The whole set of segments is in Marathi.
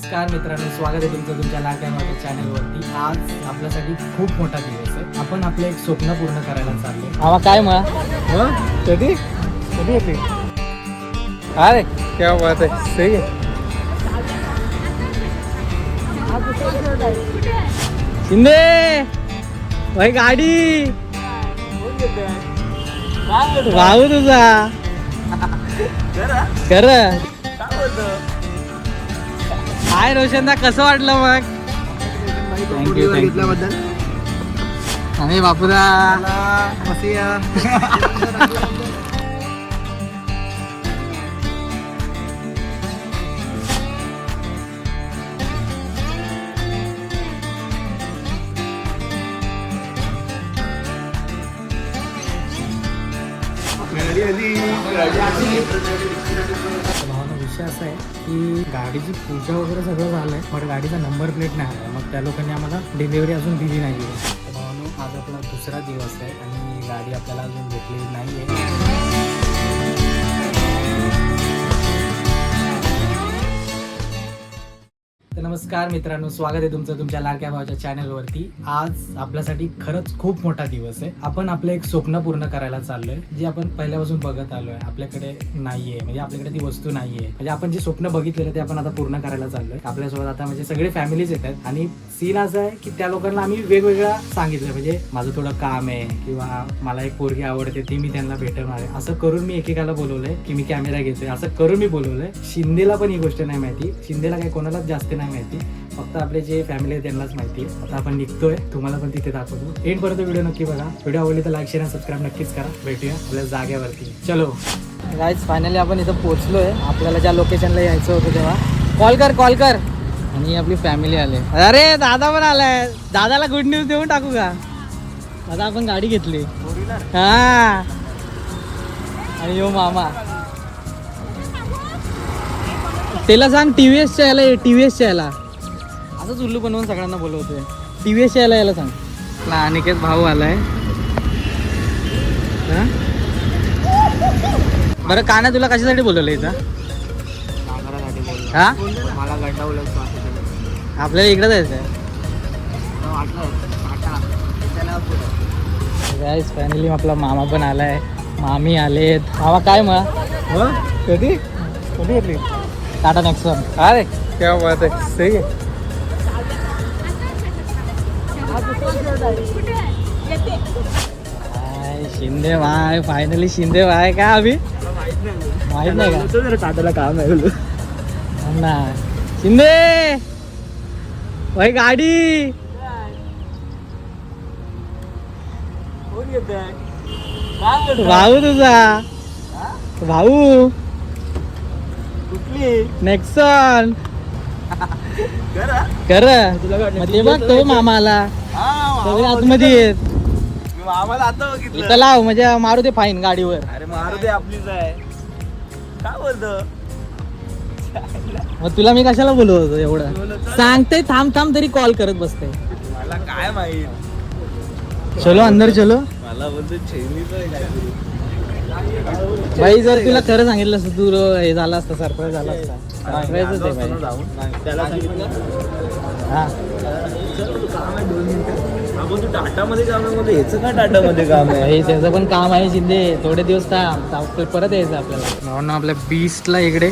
नमस्कार मित्रांनो स्वागत आहे तुमचं तुमच्या लाडक्या माझ्या चॅनलवरती आज आपल्यासाठी खूप मोठा दिवस आहे. आपण आपलं एक स्वप्न पूर्ण करायला चाललो आम्हा काय मग कधी? कधी येते? अरे क्या बात आहे. सही आहे. शिंदे! भाई गाडी! भाऊ तुझा. कर. काय रोशनदा कसं वाटलं मग? थँक्यू थँक्यू आणि बापूदा विषय असा आहे की गाडीची पूजा वगैरे सगळं झालं आहे पण गाडीचा नंबर प्लेट नाही आला. मग त्या लोकांनी आम्हाला डिलिव्हरी अजून दिली नाही आहे तर आज आपला दुसरा दिवस आहे आणि गाडी आपल्याला अजून भेटलेली नाही आहे तर नमस्कार मित्रांनो स्वागत आहे तुमचं तुमच्या लाडक्या भावाच्या चॅनलवरती. आज आपल्यासाठी खरंच खूप मोठा दिवस आहे. आपण आपलं एक स्वप्न पूर्ण करायला चाललोय जे आपण पहिल्यापासून बघत आलोय. आपल्याकडे नाहीये म्हणजे आपल्याकडे ती वस्तू नाहीये. म्हणजे आपण जे स्वप्न बघितलेलं ते आपण आता पूर्ण करायला चाललोय. आपल्यासोबत आता म्हणजे सगळे फॅमिलीज येतात आणि सीन असं आहे की त्या लोकांना आम्ही वेगवेगळा सांगितलं. म्हणजे माझं थोडं काम आहे किंवा मला एक पोरगी आवडते ती मी त्यांना भेटवणार आहे. असं करून मी एकेकाला बोलवलंय की मी कॅमेरा घेतोय. असं करून मी बोलवलंय. शिंदेला पण ही गोष्ट नाही माहिती. शिंदेला काही कोणालाच जास्त नाही माहिती. फक्त आपले जे फॅमिली आहे त्यांनाच माहिती आहे. आता आपण निघतोय. तुम्हाला पण तिथे दाखवतो. एंड पर्यंत व्हिडिओ नक्की बघा. व्हिडिओ आवडली तर लाईक शेअर आणि सबस्क्राईब नक्कीच करा. भेटूया आपल्या जागेवरती. चलो. गाईज फायनली आपण इथं पोहोचलोय. आपल्याला ज्या लोकेशनला यायचं होतं तेव्हा. कॉल कर कॉल कर. आणि आपली फॅमिली आले. अरे दादा पण आलाय. दादाला गुड न्यूज देऊन टाकू का? आता आपण गाडी घेतली. हा. आणि यो मामा. त्याला सांग टी व्ही एसच्या याला टी व्ही एसच्या याला. असंच उल्लू बनवून सगळ्यांना बोलवतोय. टी व्ही एसच्या याला याला सांग. आपला अनिकेत भाऊ आलाय. हा? बरं काना तुला कशासाठी बोलवलं इथं? हा? मला गंडावलं आपल्याला इकडे जायचं आहे फायनली आपला मामा पण आलाय. मामी आलेत. मामा काय मग? कधी? कधी येतली टाटा नेक्सॉन. अरे क्या बात आहे. सही आहे. शिंदे भाय फायनली शिंदे भाय काय अभि? माहीत नाही. का? टाटाला काम आहे हो ना. शिंदे! भाई गाडी. भाऊ तुझा. भाऊ. नेक्सन. कर मग ते बघ तो मामा सगळे आतमध्ये येत. मामाला आता बघितलं लाव म्हणजे मारू दे फाईन गाडीवर. अरे मारू दे आपलीच आहे. काय बोलतो? मग तुला मी कशाला बोलवतो एवढं? सांगते थांब थांब तरी कॉल करत बसते मला काय माहीत? चलो अंदर चलो. मला बोलतो चैनीच आहे काहीतरी. भाई जर तुला खरं सांगितलं असतं तू हे झालं असतं सरप्राईज झाला असता. सरप्राईजच आहे भाई जाऊन त्याला सांगितलं. हा. काम आहे दोन मिनिटं आपण तू टाटा मध्ये काम आहे मध्ये ह्याचं काय टाटा मध्ये काम आहे? भाई त्याचं पण काम आहे शिंदे. थोडे दिवस थांब. थांब, परत यायचं आपल्याला. भावना आपल्या बीस्टला इकडे.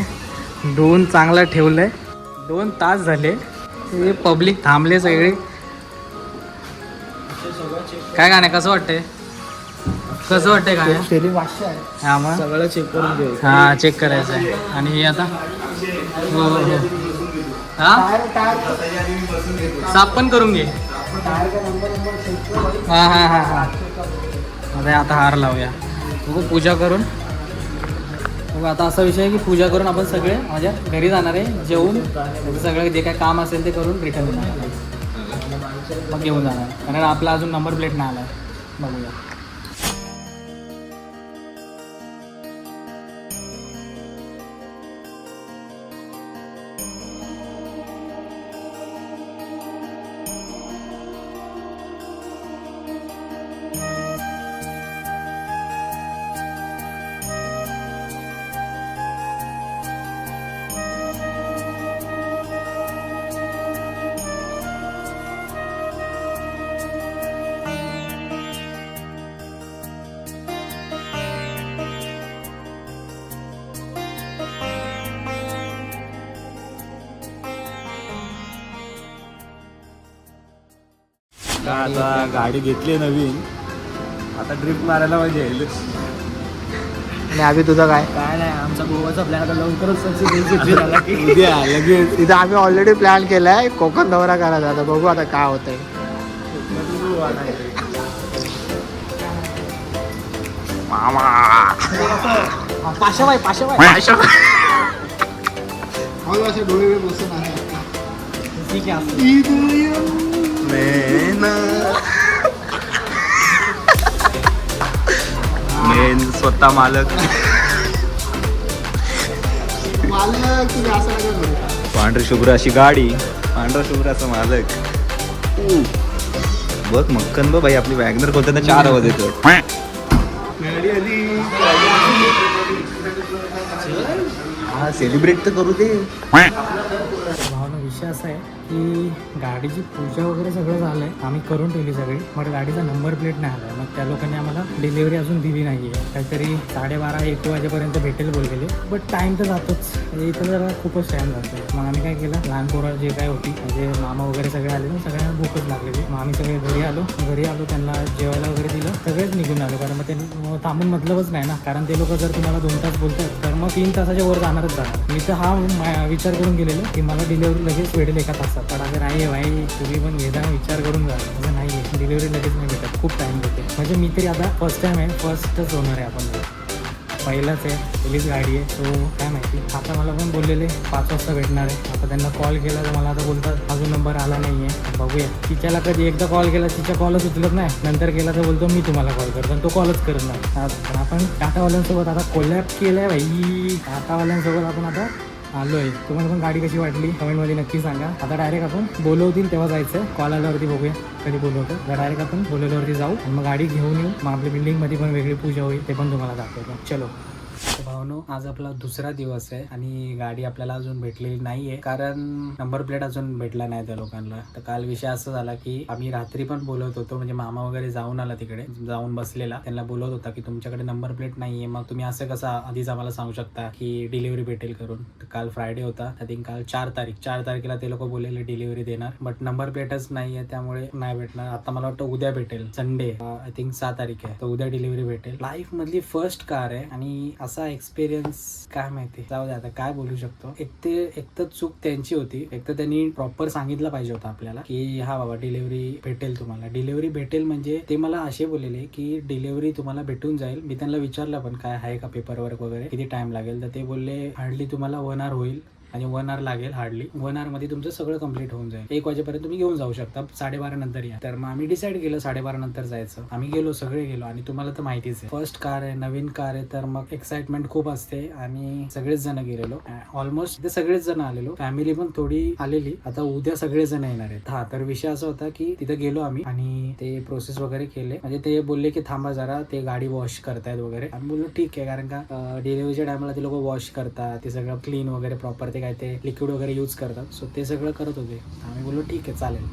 दोन चांगला ठेवलंय. दोन तास झाले. हे पब्लिक थांबले सगळे. काय गाणं कसं वाटतंय? कसं वाटतंय काय आहे. हा मग? सगळं चेक करून घेऊ. हा चेक करायचं आहे. आणि हे आता? हो हो हो. हा? साफ पण करून घे. हा हा हा हा. आता आता हार लावूया. पूजा करून. आता असा विषय आहे की पूजा करून आपण सगळे माझ्या घरी जाणार आहे जेवून त्याचं सगळं जे काय काम असेल ते करून रिटर्न येणार मग घेऊन जाणार. कारण आपला अजून नंबर प्लेट नाही आला बघूया. आता गाडी घेतली नवीन. आता ट्रिप मारायला पाहिजे. आणि आम्ही तुझं काय? काय नाही आमचा गोवाचा प्लॅन आता लवकरच झाला की. उद्या लगेच. इथं आम्ही ऑलरेडी प्लॅन केलाय कोकण दौरा करायचा. आता बघू आता काय होतंय. पाशाबाई पाशाबाई. ठीक आहे मेन स्वतः मालक पांढरी शुभ्र अशी गाडी पांढरा शुभ्र असं मालक. बघ मक्कन बघ भाई आपली वॅगनर कोणत्या चार आवाज येतो हा सेलिब्रेट तर करू दे. भावना विषय असा आहे की गाडीची पूजा वगैरे सगळं झालं आहे आम्ही करून ठेवली सगळी. मग गाडीचा नंबर प्लेट नाही आला. मग त्या लोकांनी आम्हाला डिलिव्हरी अजून दिली नाही आहे काहीतरी साडेबारा एक वाजेपर्यंत भेटेल बोललेले. बट टाइम तर जातोच. म्हणजे इथं जरा खूपच टाइम जातो मग आम्ही काय केलं? लहान पोरं जे काय होती म्हणजे मामा वगैरे सगळे आले ना सगळ्यांना भूकच लागलेली. मग आम्ही सगळे घरी आलो. घरी आलो त्यांना जेवायला वगैरे दिलं. सगळेच निघून आलो. कारण मग ते थांबून मतलबच नाही ना. कारण ते लोक जर तुम्हाला दोन तास बोलतात तर मग तीन तासाच्या वर जाणारच जाणार मी तर हा मा- विचार करून गेलेलो की मला डिलिव्हरी लगेच भेटेल एका तासात. पण अगर नाही आहे भाई तुम्ही पण घेता विचार करून जा. म्हणजे नाही आहे डिलिव्हरी लगेच नाही भेटत. खूप टाईम घेते. म्हणजे मी तरी आता फर्स्ट टाइम आहे फर्स्टच होणार आहे आपण पहिलाच आहे पहिलीच गाडी आहे. तो काय माहिती? आता मला पण बोललेले पाच वाजता भेटणार आहे. आता त्यांना कॉल केला तर मला आता बोलतात अजून नंबर आला नाही आहे बघूया. तिच्याला कधी एकदा कॉल केला तिच्या कॉलच उचलत नाही. नंतर केला तर बोलतो मी तुम्हाला कॉल करतो. आणि तो कॉलच करत नाही. आपण टाटावाल्यांसोबत आता कोलॅप केलं आहे भाई टाटावाल्यांसोबत आपण आता आलो आहे तुम्हाला पण गाडी कशी वाटली? कमेंटमध्ये नक्की सांगा. आता डायरेक्ट आपण बोलवतील तेव्हा जायचं. कॉल आल्यावरती बघूया. कधी बोलवतो. डायरेक्ट आपण बोलवल्यावरती जाऊ. मग गाडी घेऊन येऊ. मग आपल्या बिल्डिंगमध्ये पण वेगळी पूजा होईल ते पण तुम्हाला दाखवतो. चलो. भावनो आज आपला दुसरा दिवस आहे आणि गाडी आपल्याला अजून भेटलेली नाहीये. कारण नंबर प्लेट अजून भेटला नाही त्या लोकांना. तर काल विषय असं झाला की आम्ही रात्री पण बोलत होतो. म्हणजे मामा वगैरे जाऊन आला तिकडे जाऊन बसलेला. त्यांना बोलत होता की तुमच्याकडे नंबर प्लेट नाहीये. मग तुम्ही असं कसं आधीच आम्हाला सांगू शकता की डिलिव्हरी भेटेल करून. काल फ्रायडे होता. आय थिंक काल चार तारीख. चार तारखेला ते लोक बोललेले डिलिव्हरी देणार. बट नंबर प्लेटच नाहीये त्यामुळे नाही भेटणार. आता मला वाटतं उद्या भेटेल. संडे आय थिंक सहा तारीख आहे. तर उद्या डिलिव्हरी भेटेल. लाईफ मधली फर्स्ट कार आहे आणि असा एक्सपिरियन्स काय माहिती? जाऊ दे आता काय बोलू शकतो? एक ते एक तर चूक त्यांची होती. एक तर त्यांनी प्रॉपर सांगितलं पाहिजे होतं आपल्याला की हा बाबा डिलिव्हरी भेटेल तुम्हाला. डिलिव्हरी भेटेल म्हणजे ते मला असे बोललेले की डिलिव्हरी तुम्हाला भेटून जाईल. मी त्यांना विचारलं पण काय आहे का पेपर वर्क वगैरे? किती टाइम लागेल? तर ते बोलले हार्डली तुम्हाला वन आवर होईल. आणि वन आवर लागेल हार्डली वन आरमध्ये तुमचं सगळं कंप्लीट होऊन जाईल. एक वाजेपर्यंत तुम्ही घेऊन जाऊ शकता. साडेबारा नंतर या. तर मग आम्ही डिसाईड केलं साडेबारा नंतर जायचं. आम्ही गेलो सगळे गेलो आणि तुम्हाला तर माहितीच आहे. फर्स्ट कार आहे नवीन कार आहे तर मग एक्साइटमेंट खूप असते आणि सगळेच जण गेलेलो. ऑलमोस्ट ते सगळेच जण आलेलो. फॅमिली पण थोडी आलेली. आता उद्या सगळेच जण येणार आहेत. हा तर विषय असा होता की तिथे गेलो आम्ही आणि ते प्रोसेस वगैरे केले. म्हणजे ते बोलले की थांबा जरा ते गाडी वॉश करतायत वगैरे. आम्ही बोललो ठीक आहे. कारण का डिलिव्हरीच्या टायमाला ते लोक वॉश करतात. ते सगळं क्लीन वगैरे प्रॉपर ते काय ते लिक्विड वगैरे यूज करतात. सो ते सगळं करत होते. आम्ही बोललो ठीक आहे चालेल.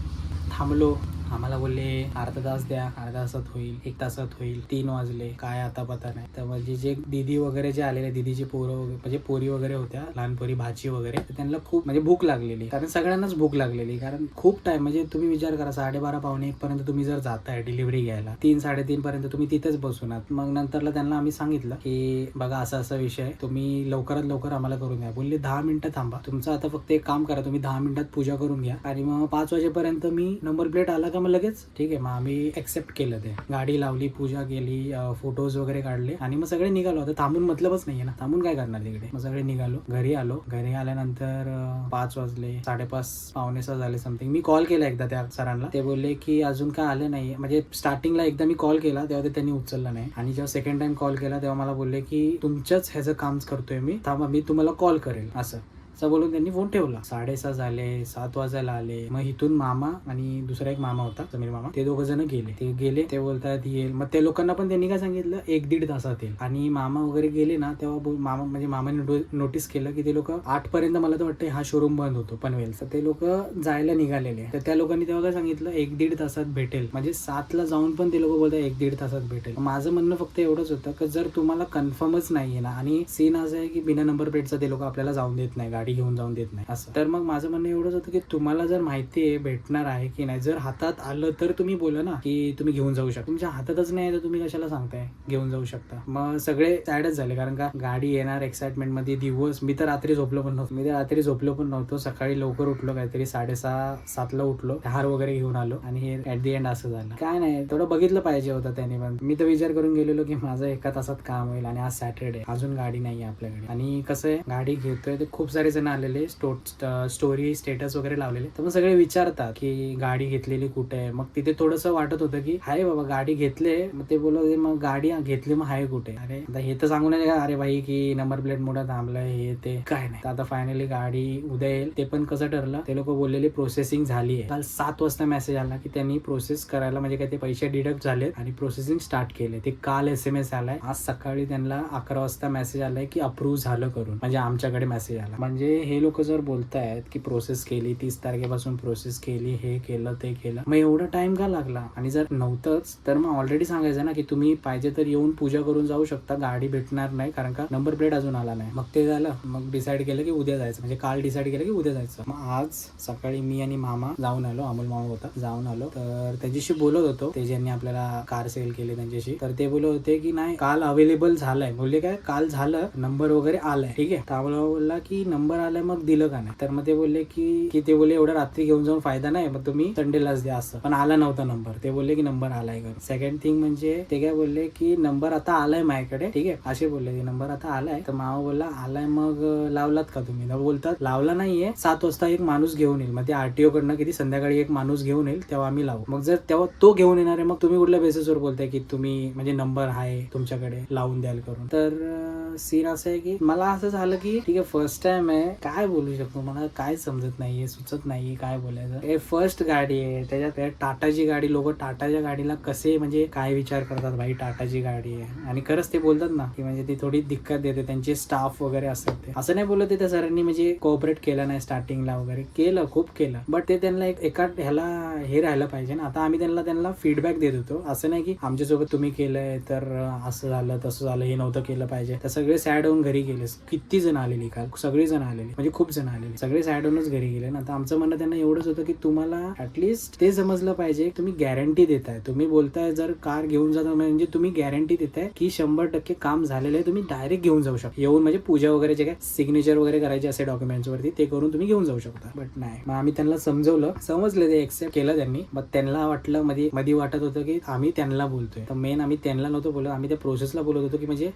थांबलो. आम्हाला बोलले अर्धा तास द्या अर्धा तासात होईल एक तासात होईल तीन वाजले काय आता पता नाही. तर म्हणजे जे दीदी वगैरे जे आलेले दीदीची पोरं वगैरे म्हणजे पोरी वगैरे होत्या लहान पोरी भाजी वगैरे त्यांना खूप म्हणजे भूक लागलेली. कारण सगळ्यांनाच भूक लागलेली. कारण खूप टाइम म्हणजे तुम्ही विचार करा साडेबारा पावणे एक पर्यंत तुम्ही जर जाताय डिलिव्हरी घ्यायला तीन साडेतीन पर्यंत तुम्ही तिथेच बसून आहात. मग नंतरला त्यांना आम्ही सांगितलं की बघा असा असा विषय आहे तुम्ही लवकरात लवकर आम्हाला करून द्या. बोलले दहा मिनिटं थांबा. तुमचं आता फक्त एक काम करा तुम्ही दहा मिनिटात पूजा करून घ्या. आणि मग पाच वाजेपर्यंत मी नंबर प्लेट आला का मग लगेच ठीक आहे मग आम्ही एक्सेप्ट केलं ते. गाडी लावली पूजा केली फोटोज वगैरे काढले. आणि मग सगळे निघालो. आता थांबून मतलबच नाहीये ना. थांबून काय करणार तिकडे? मग सगळे निघालो. घरी आलो. घरी आल्यानंतर पाच वाजले. साडेपाच पावणे सहा झाले समथिंग मी कॉल केला एकदा त्या सरांना. ते बोलले की अजून काय आले नाही म्हणजे स्टार्टिंगला एकदा मी कॉल केला तेव्हा ते त्यांनी उचललं नाही. आणि जेव्हा सेकंड टाइम कॉल केला तेव्हा मला बोलले की तुमच्याच ह्याचं काम करतोय मी. थांबा मी तुम्हाला कॉल करेल. असं. असं बोलून त्यांनी फोन ठेवला. साडेसहा झाले सात वाजायला आले. मग इथून मामा आणि दुसरा एक मामा होता समीर मामा ते दोघ जण गेले. ते गेले ते बोलतात येईल. मग त्या लोकांना पण त्यांनी काय सांगितलं? एक दीड तासात येईल. आणि मामा वगैरे गेले ना तेव्हा मामा म्हणजे मामाने नोटीस केलं की ते लोक आठ पर्यंत मला तर वाटतं हा शोरूम बंद होतो पनवेलचा तर ते लोक जायला निघालेले. तर त्या लोकांनी तेव्हा काय सांगितलं? एक दीड तासात भेटेल. म्हणजे सातला जाऊन पण ते लोक बोलतात एक दीड तासात भेटेल. माझं म्हणणं फक्त एवढंच होतं की जर तुम्हाला कन्फर्मच नाहीये ना आणि सीन असं आहे की बिना नंबर प्लेटचा ते लोक आपल्याला जाऊन देत नाही गाडी गाडी घेऊन जाऊन देत नाही असं. तर मग माझं म्हणणं एवढंच होतं की तुम्हाला जर माहिती आहे भेटणार आहे की नाही जर हातात आलं तर तुम्ही बोला ना की तुम्ही घेऊन जाऊ शकता. तुमच्या हातातच नाही तर तुम्ही कशाला सांगताय घेऊन जाऊ शकता. मग सगळे सॅडच झाले कारण का गाडी येणार एक्साइटमेंटमध्ये दिवस मी तर रात्री झोपलो पण नव्हतो. मी तर रात्री झोपलो पण नव्हतो. सकाळी लवकर उठलो काहीतरी साडेसहा सातला उठलो हार वगैरे घेऊन आलो आणि हे ऍट दी एंड असं झालं. काय नाही थोडं बघितलं पाहिजे होतं त्याने पण. मी तर विचार करून गेलेलो की माझं एका तासात काम होईल आणि आज सॅटरडे अजून गाडी नाही आहे आपल्याकडे. आणि कसं आहे गाडी घेतोय ते खूप सारे जण आलेले स्टोरी स्टेटस वगैरे लावलेले. तर मग सगळे विचारतात की गाडी घेतलेली कुठे आहे? मग तिथे थोडंसं वाटत होतं की हाय बाबा गाडी घेतले मग ते बोलत मग गाडी घेतली मग आहे कुठे? अरे आता हे तर सांगू नये का अरे भाई की नंबर प्लेट मुळे थांबलाय हे ते. काय नाही. आता फायनली गाडी उद्या येईल. ते पण कसं ठरलं ते लोक बोललेली प्रोसेसिंग झाली आहे. काल सात वाजता मेसेज आला की त्यांनी प्रोसेस करायला म्हणजे काय ते पैसे डिडक्ट झाले आणि प्रोसेसिंग स्टार्ट केले. ते काल एस एम एस आलाय. आज सकाळी त्यांना अकरा वाजता मेसेज आलाय की अप्रूव्ह झालं करून. म्हणजे आमच्याकडे मेसेज आला. म्हणजे म्हणजे हे लोक जर बोलतायत की प्रोसेस केली तीस तारखेपासून प्रोसेस केली हे केलं ते केलं मग एवढा टाइम का लागला? आणि जर नव्हतंच तर मग ऑलरेडी सांगायचं ना की तुम्ही पाहिजे तर येऊन पूजा करून जाऊ शकता गाडी भेटणार नाही कारण का नंबर प्लेट अजून आला नाही. मग ते झालं मग डिसाईड केलं की उद्या जायचं. म्हणजे काल डिसाईड केलं की उद्या जायचं. मग आज सकाळी मी आणि मामा जाऊन आलो अमोल मामा होता जाऊन आलो. तर त्यांच्याशी बोलत होतो. ते ज्यांनी आपल्याला कार सेल केली त्यांच्याशी. तर ते बोलत होते की नाही काल अवेलेबल झालंय. बोलले काय? काल झालं नंबर वगैरे आलाय. ठीक आहे? तर आम्हाला बोलला की नंबर नंबर आलाय मग दिलं का नाही? तर मग ते बोलले की की ते बोलले एवढा रात्री घेऊन जाऊन फायदा नाही मग तुम्ही संडेलाच द्या असं. पण आला नव्हता नंबर. ते बोलले की नंबर आलाय का सेकंड थिंग म्हणजे ते काय बोलले की नंबर आता आलाय माझ्याकडे ठीक आहे? असे बोलले की नंबर आता आलाय. तर मामा बोलला आलाय मग लावलात का तुम्ही? बोलतात लावला नाहीये. सात वाजता एक माणूस घेऊन येईल. मग ते आरटीओ कडनं किती संध्याकाळी एक माणूस घेऊन येईल तेव्हा आम्ही लावू. मग जर तेव्हा तो घेऊन येणार आहे मग तुम्ही कुठल्या बेसिसवर बोलताय की तुम्ही म्हणजे नंबर आहे तुमच्याकडे लावून द्याल करून? तर सीन असं आहे की मला असं झालं की ठीक आहे फर्स्ट टाइम आहे काय बोलू शकतो? मला काय समजत नाहीये सुचत नाहीये काय बोलायचं. हे फर्स्ट गाडी आहे त्याच्यात टाटाची गाडी लोक टाटाच्या गाडीला कसे म्हणजे काय विचार करतात भाई? टाटाची गाडी आहे. आणि खरंच ते बोलतात ना की म्हणजे ती थोडी दिक्कत देते त्यांचे स्टाफ वगैरे असतात ते. असं नाही बोलत आहे त्या सरांनी म्हणजे कोऑपरेट केलं नाही स्टार्टिंगला वगैरे. केलं खूप केलं. बट ते त्यांना एक एका ह्याला हे राहिलं पाहिजे ना. आता आम्ही त्यांना त्यांना फीडबॅक देत होतो. असं नाही की आमच्यासोबत तुम्ही केलंय तर असं झालं तसं झालं हे नव्हतं केलं पाहिजे. तर सगळे सॅड होऊन घरी गेले. किती जण आलेली काल? सगळी जण आले आलेले. म्हणजे खूप जण आलेले. सगळे साईडवरूनच घरी गेले ना. तर आमचं म्हणणं त्यांना एवढंच होतं की तुम्हाला ऍटलीस्ट ते समजलं पाहिजे तुम्ही गॅरंटी देताय. तुम्ही बोलताय जर कार घेऊन जाता म्हणजे तुम्ही गॅरंटी देताय की शंभर टक्के काम झालेलं आहे तुम्ही डायरेक्ट घेऊन जाऊ शकता. येऊन म्हणजे पूजा वगैरे जे काय सिग्नेचर वगैरे करायचे असे डॉक्युमेंट्स वरती ते करून तुम्ही घेऊन जाऊ शकता. बट नाही. मग आम्ही त्यांना समजवलं. समजलं ते एक्सेप्ट केलं त्यांनी. मग त्यांना वाटलं मध्ये मध्ये वाटत होतं की आम्ही त्यांना बोलतोय. तर मेन आम्ही त्यांना नव्हतो बोलत. आम्ही त्या प्रोसेसला बोलत होतो की म्हणजे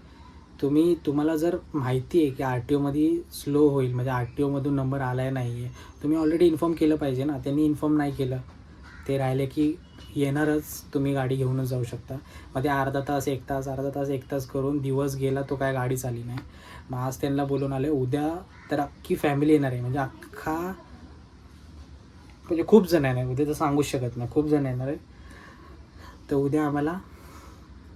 तुम्ही तुम्हाला जर माहिती आहे की आर टी ओमध्ये स्लो होईल म्हणजे आर टी ओमधून नंबर आला नाही आहे तुम्ही ऑलरेडी इन्फॉर्म केलं पाहिजे ना. त्यांनी इन्फॉर्म नाही केलं ते राहिले की येणारच तुम्ही गाडी घेऊनच जाऊ शकता. मग ते अर्धा तास एक तास अर्धा तास एक तास करून दिवस गेला तो काय गाडी चाली नाही. मग आज त्यांना बोलून आले उद्या तर अख्खी फॅमिली येणार आहे. म्हणजे अख्खा म्हणजे खूप जण येणार उद्या तर सांगूच शकत नाही खूप जण येणार आहे. तर उद्या आम्हाला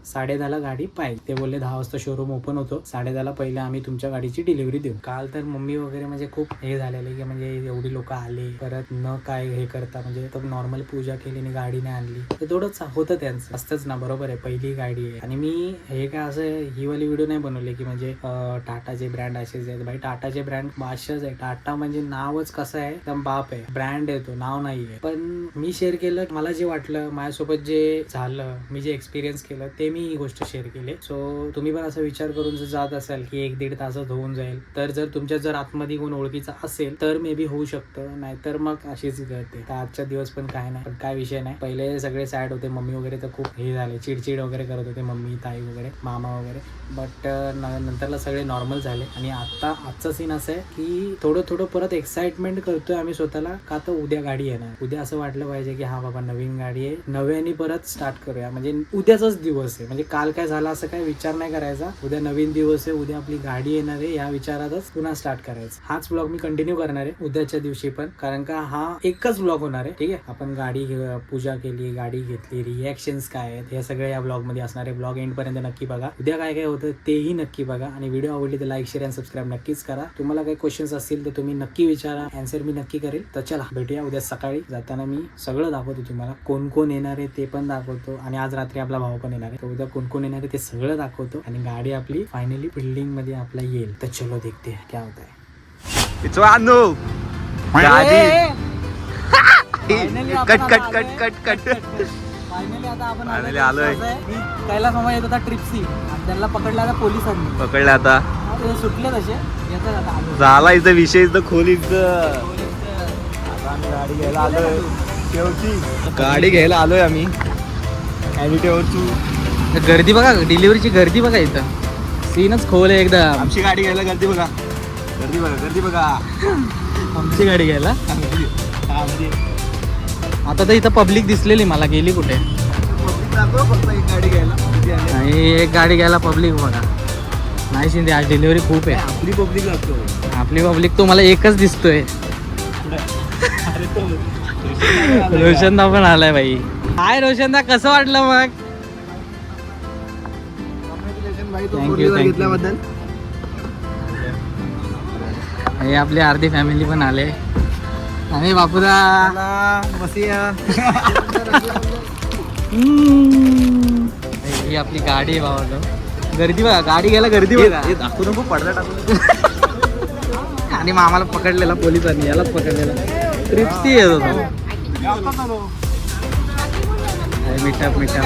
साडे दहाला गाडी पाहिजे. ते बोलले दहा वाजता शोरूम ओपन होतो. साडे दहाला पहिले आम्ही तुमच्या गाडीची डिलिव्हरी देऊ. काल तर मम्मी वगैरे म्हणजे खूप हे झालेले की म्हणजे एवढी लोक आले परत न काय हे करता म्हणजे तर नॉर्मल पूजा केली आणि गाडी नाही आणली. तर थोडंच होतं त्यांचं. असतंच ना बरोबर आहे पहिली गाडी आहे. आणि मी हे काय असं ही वाली व्हिडिओ नाही बनवले की म्हणजे टाटाचे ब्रँड असेच आहेत. भाई टाटाचे ब्रँड माशाच आहे. टाटा म्हणजे नावच कसं आहे एकदम बाप आहे. ब्रँड आहे तो नाव नाही आहे पण मी शेअर केलं मला जे वाटलं माझ्यासोबत जे झालं मी जे एक्सपिरियन्स केलं ते मी ही गोष्ट शेअर केली. सो तुम्ही पण असा विचार करून जर जात असाल की एक दीड तासात होऊन जाईल तर जर तुमच्या जर आतमध्ये कोण ओळखीचा असेल तर मे बी होऊ शकतं. नाहीतर मग अशीच करते तर आजच्या दिवस पण काय नाही. पण काय विषय नाही. पहिले सगळे सॅड होते. मम्मी वगैरे तर खूप हे झाले. चिडचिड वगैरे करत होते. मम्मी ताई वगैरे मामा वगैरे. बट नंतरला सगळे नॉर्मल झाले. आणि आता आजचा सीन असं आहे की थोडं थोडं परत एक्साइटमेंट करतोय आम्ही स्वतःला का तर उद्या गाडी येणार. उद्या असं वाटलं पाहिजे की हा बाबा नवीन गाडी आहे. नव्याने परत स्टार्ट करूया. म्हणजे उद्याचाच दिवस आहे. म्हणजे काल काय झाला असं काय विचार नाही करायचा. उद्या नवीन दिवस आहे उद्या आपली गाडी येणार आहे या विचारातच पुन्हा स्टार्ट करायचं. हाच ब्लॉग मी कंटिन्यू करणार आहे उद्याच्या दिवशी पण. कारण का हा एकच ब्लॉग होणार आहे ठीक आहे? आपण गाडी पूजा केली गाडी घेतली रिॲक्शन्स काय आहेत हे सगळे या ब्लॉगमध्ये असणार आहे. ब्लॉग एंड पर्यंत नक्की बघा. उद्या काय काय होतं तेही नक्की बघा. आणि व्हिडिओ आवडली तर लाईक शेअर आणि सबस्क्राईब नक्कीच करा. तुम्हाला काही क्वेश्चन्स असतील तर तुम्ही नक्की विचारा. अँसर मी नक्की करेल. तर चला भेटूया उद्या सकाळी. जाताना मी सगळं दाखवतो तुम्हाला. कोण कोण येणार आहे ते पण दाखवतो. आणि आज रात्री आपला भाऊ पण येणार आहे. उद्या कोण कोण येणार आहे ते सगळं दाखवतो आणि गाडी आपली फायनली बिल्डिंगमध्ये आपला येईल. तर चलो देखते क्या होता है. आपण cut cut. Cut cut cut finally आता आपण आलोय. आहे, येत होता ट्रिपसी आणि त्यांना पकडला आता पोलिसांनी. पकडलं आता. सुटले तसे. येतात आता आलो झाला इथं विषय इथं खोलीच. गाडी घ्यायला आलोय. गाडी घ्यायला आलोय आम्ही. ॲडिटेवरची गर्दी बघा डिलिव्हरीची गर्दी बघा इथं. सीनच खोल आहे एकदम. आमची गाडी घ्यायला गर्दी बघा. गर्दी बघा गर्दी बघा. आमची गाडी घ्यायला. आता तर इथं पब्लिक दिसलेली मला गेली कुठे? Public फक्त एक गाडी घ्यायला. किती आले. आणि एक गाडी घ्यायला पब्लिक बघा. नाही शिंदे आज डिलिव्हरी खूप आहे. आपली पब्लिक लागतो आपली पब्लिक तो मला एकच दिसतोय. रोशनदा पण आलाय बाई. काय रोशनदा कसं वाटलं मग? घेतल्याबद्दल. हे आपली अर्धी फॅमिली पण आले. आणि बापूदा. ही आपली गाडी आहे बाबा गर्दी बघा गाडी घ्यायला गर्दी बघा. दाखवू नको टाकून आणि मामाला पकडलेला पोलिसांनी यालाच पकडलेला. ट्रिप्सी येत होता मिठप मिठप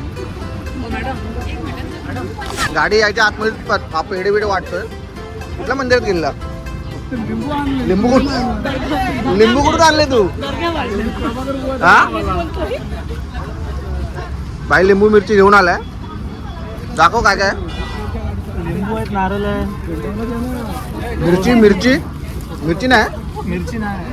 गाडी यायच्या आतमध्ये प- हा पेढे बिडे वाटतोय. कुठल्या मंदिरात गेलेला? लिंबू कुठून लिंबू कुठून आणले तू? हा? भाई लिंबू मिरची घेऊन आलाय. दाखव काय काय. लिंबू आहेत नारळ आहे मिरची मिरची. मिरची नाही? मिरची नाही.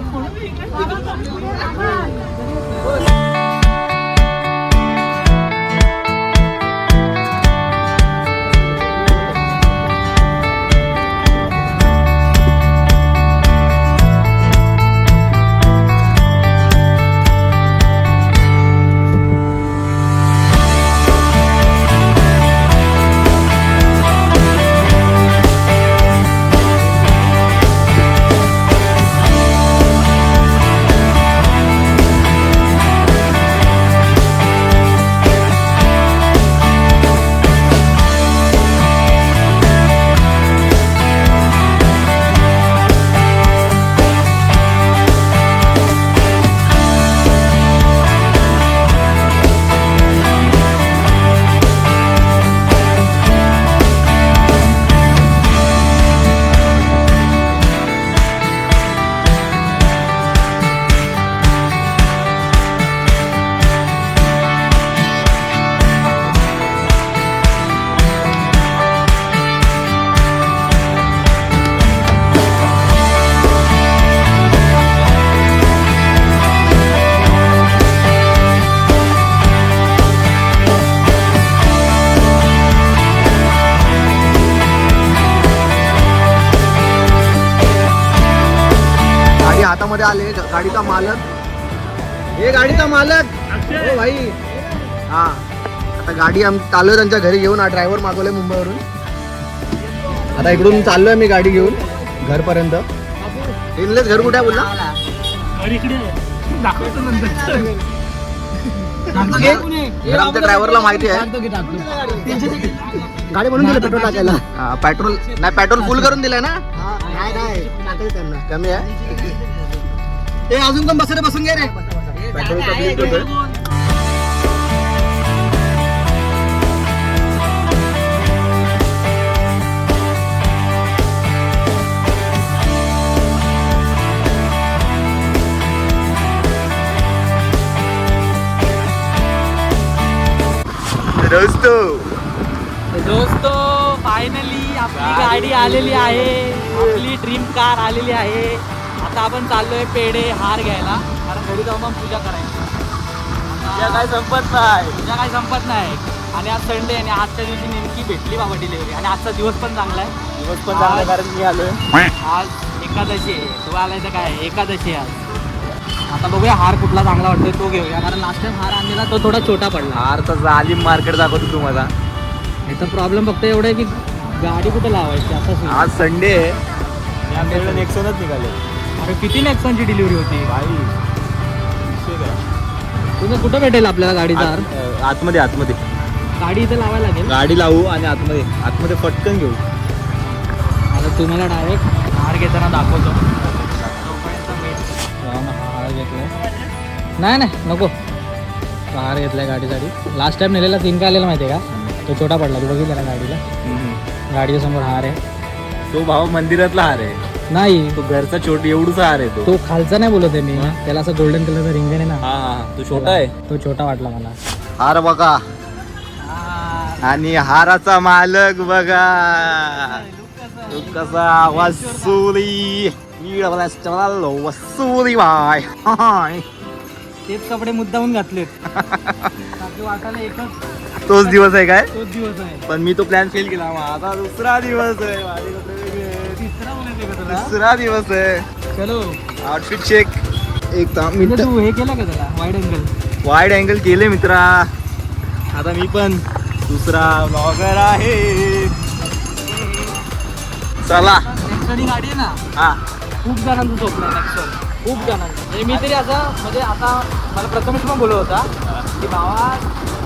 हातामध्ये आले गाडीचा मालक. हे गाडीचा मालक. हो भाई. हा. आता गाडी आम चाललोय त्यांच्या घरी घेऊन हा ड्रायव्हर मागवले मुंबईवरून. आता इकडून चाललोय मी गाडी घेऊन घरपर्यंत. इनलेस घर कुठे आहे बोलला? घर आमच्या ड्रायव्हरला माहिती आहे. गाडी म्हणून दिलं पेट्रोल टाकायला. पेट्रोल नाही पेट्रोल फुल करून दिलंय ना? नाही नाही. टाकायचं त्यांना. कमी आहे? ते अजून पण बसरे बसून घे रे. दोस्तो दोस्तो फायनली आपली गाडी आलेली आहे. आपली ड्रीम कार आलेली आहे. आता आपण चाललोय पेढे हार घ्यायला. कारण घरी जाऊन मग पूजा करायची. पूजा काय संपत नाही. पूजा काय संपत नाही. आणि आज संडे आणि आजच्या दिवशी नेमकी भेटली बाबा डिलिव्हरी आणि आजचा दिवस पण चांगला आहे. दिवस पण चांगला कारण मी आलोय. आज एकादशी आहे. तू आलाय तर काय? एकादशी आहे आज. आता बघूया हार कुठला चांगला वाटतोय तो घेऊया. कारण लास्ट टाइम हार आणलेला तो थोडा छोटा पडला. हार तर जालिम मार्केट दाखवतो तुम्हाला. इथं प्रॉब्लेम फक्त एवढं आहे की गाडी कुठे लावायची? आता. आज संडे आहे. आमच्याकडे नेक्सोनच निघाले. अरे किती नेक्सॉनची डिलिव्हरी होती? भाई तुझं कुठं भेटेल आपल्याला गाडीचा हार आत- आतमध्ये आतमध्ये. गाडी इथं लावायला लागेल? गाडी लावू आणि आतमध्ये आतमध्ये पटकन घेऊ. आता तुम्हाला डायरेक्ट हार घेताना दाखवतो. हार घेतलाय. नाही नाही नको. हार घेतलाय गाडीसाठी. लास्ट टाइम नेलेला तीन का आलेला माहिती आहे का? तो छोटा पडला. तू बघितला ना गाडीला? गाडीच्या समोर हार आहे. तो भाव मंदिरातला हार आहे. नाही. तो घरचा छोट एवढूचा हार आहे तो. तो खालचा नाही बोलत आहे मी. त्याला असं गोल्डन कलरचा रिंग आहे ना. हा हा तो छोटा आहे? तो छोटा वाटला मला. हार बघा. आणि हाराचा मालक बघा. तो कसा वसुली. वसुली बाय. हाय. तेच कपडे मुद्दाहून घातलेत. वाटायला एकच. तोच दिवस आहे काय? तोच दिवस आहे. पण मी तो प्लॅन फेल केला. माझा दुसरा दिवस आहे. माझे कपडे वेगळे दुसरा दिवस आहे. चलो. आउटफिट चेक एक दहा मिनिट तू हे केलं का त्याला? वाईड अँगल वाईड अँगल केले मित्रा. आता मी पण दुसरा ब्लॉगर आहे. चला. गाडी आहे ना. हा. खूप जणांचं स्वप्न आहे नेक्सॉन खूप जणांचं. म्हणजे मी तरी असं म्हणजे आता मला प्रथमेश पण बोलत होता की भावा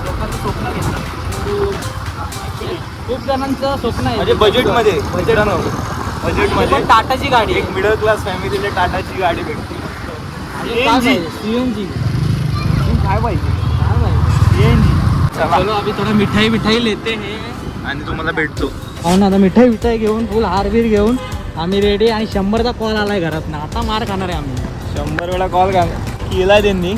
लोकांचं स्वप्न घेतलं खूप जणांचं स्वप्न आहे. म्हणजे बजेटमध्ये बजेट बजेटमध्ये पण टाटाची गाडी एक मिडल क्लास फॅमिलीला टाटाची गाडी भेटते. सीएनजी काय पाहिजे चला. चलो अभी थोडा मिठाई मिठाई लेते हे. आणि तुम्हाला भेटतो. हो ना आता मिठाई मिठाई घेऊन फुल हारबीर घेऊन आम्ही रेडी आणि शंभरचा कॉल आलाय घरात ना आता मार खाणार आहे आम्ही. शंभर वेळा कॉल केलाय त्यांनी.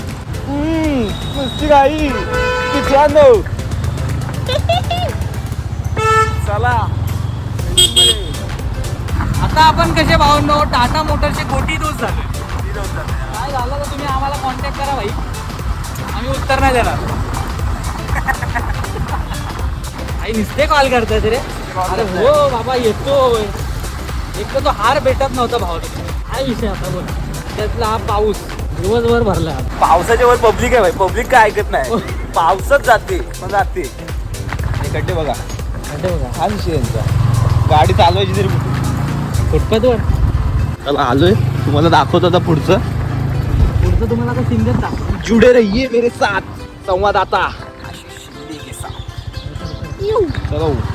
चला. आता आपण कसे भावनो टाटा मोटरचे कोटी दोस्त झाले. काय झालं तर तुम्ही? आम्हाला कॉन्टॅक्ट करा भाई. आम्ही उत्तर नाही देणार. आई नुसते कॉल करतात रे. अरे हो बाबा येतोय एक तर तो हार भेटत नव्हता भाव काय विषय आता बोल. त्यातला हा पाऊस दिवसभर भरला पावसाच्या वर पब्लिक आहे भाई. पब्लिक काय ऐकत नाही. पावसात जाते पण जाते. हे खड्डे बघा. वाटतं बघा. हा विषय यांचा. गाडी चालवायची तरी कुठे? फुटपाथवर? चला आलोय. तुम्हाला दाखवतो आता पुढचं. पुढचं तुम्हाला आता दाखव जुडे रहिए मेरे साथ. के साथ. चलो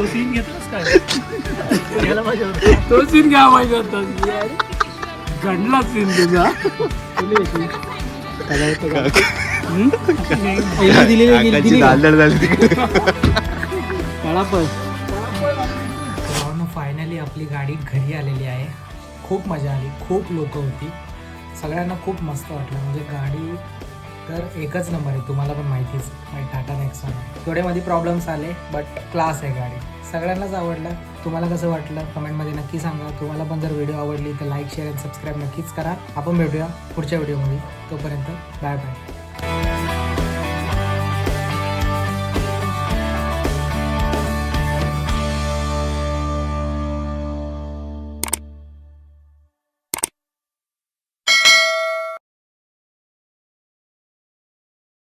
तो सीन घेतलास काय? तो सीन घ्या पाहिजे होता घडला सीन तुझा. दिलेली दिली फायनली आपली गाडी घरी आलेली आहे. खूप मजा आली. खूप लोक होती. सगळ्यांना खूप मस्त वाटलं. म्हणजे गाडी तर एकच नंबर आहे तुम्हाला पण माहितीच माहिती टाटा नेक्सॉन आहे. थोडेमध्ये प्रॉब्लेम्स आले बट क्लास आहे गाडी. सगळ्यांनाच आवडलं तुम्हाला कसं वाटलं कमेंटमध्ये नक्की सांगा. तुम्हाला पण जर व्हिडिओ आवडली तर लाईक शेअर आणि सबस्क्राईब नक्कीच करा. आपण भेटूया पुढच्या व्हिडिओमध्ये तोपर्यंत बाय बाय